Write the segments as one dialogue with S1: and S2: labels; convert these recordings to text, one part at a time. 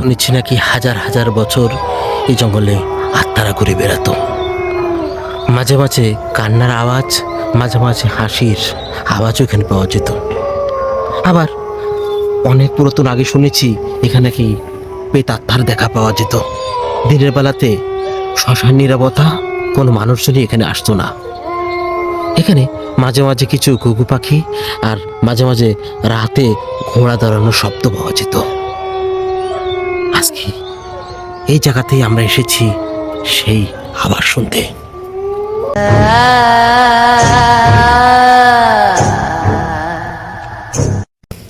S1: শুনেছি নাকি হাজার হাজার বছর এই জঙ্গলে আত্মারা ঘুরে বেড়াতো। মাঝে মাঝে কান্নার আওয়াজ, মাঝে মাঝে হাসির আওয়াজও এখানে পাওয়া যেত। আবার অনেক পুরাতন আগে শুনেছি এখানে কি পেতাত্মার দেখা পাওয়া যেত। দিনের বেলাতে শ্মশান নিরাপত্তা কোনো মানুষজনই এখানে আসতো না। এখানে মাঝে মাঝে কিছু ঘুঘু পাখি আর মাঝে মাঝে রাতে ঘোড়া দাঁড়ানোর শব্দ পাওয়া যেত। আজকে এই জায়গাতেই আমরা এসেছি সেই আবার শুনতে।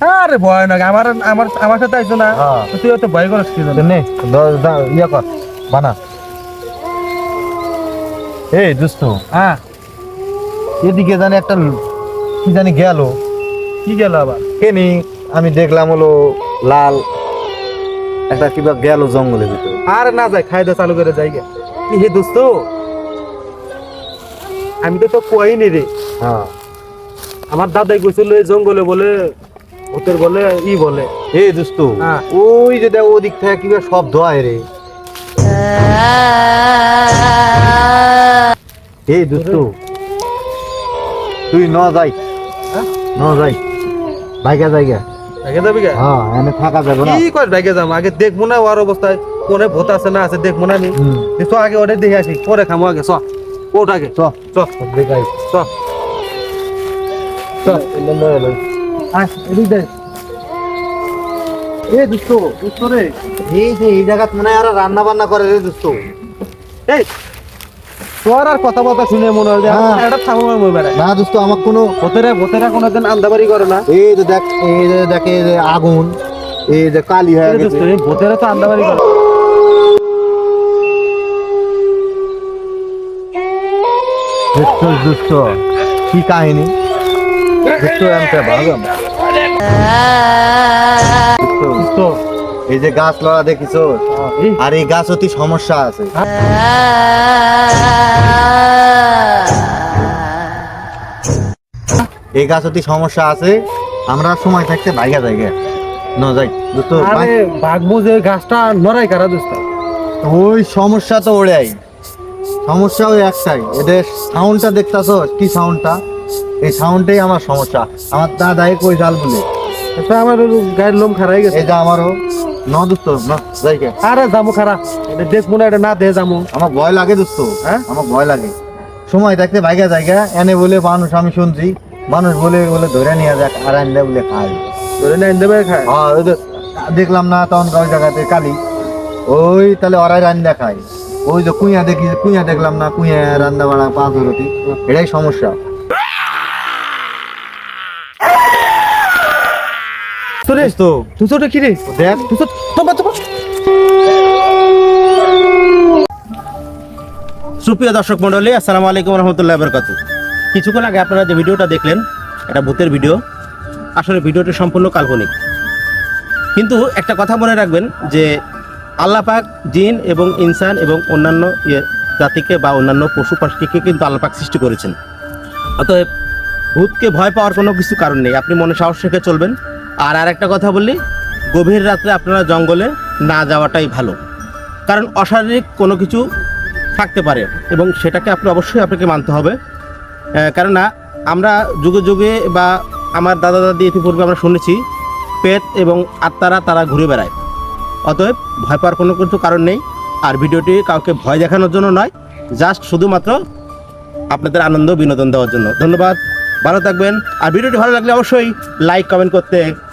S2: আরে ভয় না আমার আমার আমার সাথে আইছো না।
S3: হ্যাঁ।
S2: তুই তো ভয় করিস কি?
S3: নে দ- দা- ইয়ে কর বানা। এই দোস্ত
S2: হ্যাঁ।
S3: এদিকে জানি একটা কি জানি গেল।
S2: কি গেল আবার?
S3: কেনি আমি দেখলাম হলো লাল। একটা কিবা গেল জঙ্গলের ভিতরে।
S2: আরে না যাই খাই দে চালু করে যাই গে। কি হে দোস্ত? আমি তো তো কই নি রে।
S3: হ্যাঁ।
S2: আমার দাদাই কইছিল এই জঙ্গলে বলে ভূতের বলে ই বলে।
S3: এই দোস্ত
S2: হ্যাঁ।
S3: ওই যে দেখ ওদিক থেকে কিবা শব্দ হয় রে। এই দোস্ত তুই ন যাই।
S2: হ্যাঁ?
S3: ন যাই। বাইকা জায়গা
S2: আগে যাবি
S3: হ্যাঁ এনে থাকা যাবে না।
S2: কি কর ব্যাগে যাম? আগে দেখব না ওর অবস্থায়। কোনে ভূত আছে না আছে দেখব না
S3: হুম।
S2: তো আগে ওটা দেখে আসি। পরে খামো আগে চ। ওট আগে।
S3: চ।
S2: চ।
S3: দেখাই
S2: চ। চ আয় এদিক দে। এ দোস্ত দোস্ত রে।
S3: এই যে এই জায়গা মনে হয় আর রান্না বান্না করে রে দোস্ত
S2: এই তোর আর কথা বলতে শুনে মনে হয় যে
S3: হ্যাঁ।
S2: এটা থামো মই বেড়ায়।
S3: না দোস্ত আমার কোনো
S2: ভূতেরা ভূতেরা কোনোদিন আন্দাবাড়ি করে না।
S3: এই যে দেখ এই যে দেখ এই যে আগুন এই যে কালি হয়ে গেছে।
S2: দোস্ত, এই ভূতেরা তো আন্দাবাড়ি করে।
S3: দোস্ত দোস্ত কি কাহিনী? দোস্ত আনতে ভালো?
S2: দোস্ত,
S3: এই যে গাছ লড়া দেখিছ?
S2: এই
S3: আর এই গাছ অতি সমস্যা আছে। এই গাছ অতি সমস্যা আছে আমরা সময় থাকতে ভাইগা জায়গা ন যাই দোস্ত
S2: আরে যে গাছটা নড়াই কারা দোস্ত?
S3: ওই সমস্যা তো ওড়াই। সমস্যা ওই একটাই এদের সাউন্ডটা দেখতাছ? কি সাউন্ডটা এই সাউন্ডটাই আমার সমস্যা। আমার দাদাই কই জাল বলে।
S2: এটা আমার গায়ের লোম খারাই গেছে।
S3: যে আমারও। ন দোস্ত ন যাই গে।
S2: আরে যামু খারা এটা দেখব না এটা না দে যামু।
S3: আমার ভয় লাগে দোস্ত
S2: হ্যাঁ?
S3: আমার ভয় লাগে। সময় থাকতে ভাইগা জায়গা এনে বলে মানুষ আমি শুনছি মানুষ বলে বলে ধরে নিয়ে যাক আর আনলে বলে খায়।
S2: ধরে না দেবে খায়?
S3: হ্যাঁ দেখলাম না তখন ওই জায়গাতে কালি। ওই তাহলে ওরাই রান্না খায় ওই যে কুইয়া দেখি কুইয়া দেখলাম না কুইয়া রান্না বাড়া পাঁচ রুটি এটাই সমস্যা।
S2: তোরে
S3: তো
S2: তুই তো কি রে?
S3: দেখ।
S2: তুই তো তোমার তোমার
S1: সুপ্রিয় দর্শক মণ্ডলী আসসালামু আলাইকুম রহমতুল্লাহ বরকাত কিছুক্ষণ আগে আপনারা যে ভিডিওটা দেখলেন এটা ভূতের ভিডিও। আসলে ভিডিওটি সম্পূর্ণ কাল্পনিক। কিন্তু একটা কথা মনে রাখবেন যে আল্লাহ পাক জিন এবং ইনসান এবং অন্যান্য ইয়ে জাতিকে বা অন্যান্য পশু পাখিকে কিন্তু আল্লাহ পাক সৃষ্টি করেছেন। অতএব ভূতকে ভয় পাওয়ার কোনো কিছু কারণ নেই। আপনি মনে সাহস রেখে চলবেন। আর আর একটা কথা বললি গভীর রাত্রে আপনারা জঙ্গলে না যাওয়াটাই ভালো। কারণ অশারীরিক কোনো কিছু থাকতে পারে এবং সেটাকে আপনি অবশ্যই আপনাকে মানতে হবে। কেননা আমরা যুগে যুগে বা আমার দাদা দাদি ইতিপূর্বে আমরা শুনেছি পেট এবং আত্মারা তারা ঘুরে বেড়ায়। অতএব ভয় পাওয়ার কোনো কিছু কারণ নেই। আর ভিডিওটি কাউকে ভয় দেখানোর জন্য নয়, জাস্ট শুধুমাত্র আপনাদের আনন্দ, বিনোদন দেওয়ার জন্য। ধন্যবাদ, ভালো থাকবেন। আর ভিডিওটি ভালো লাগলে অবশ্যই লাইক, কমেন্ট করতে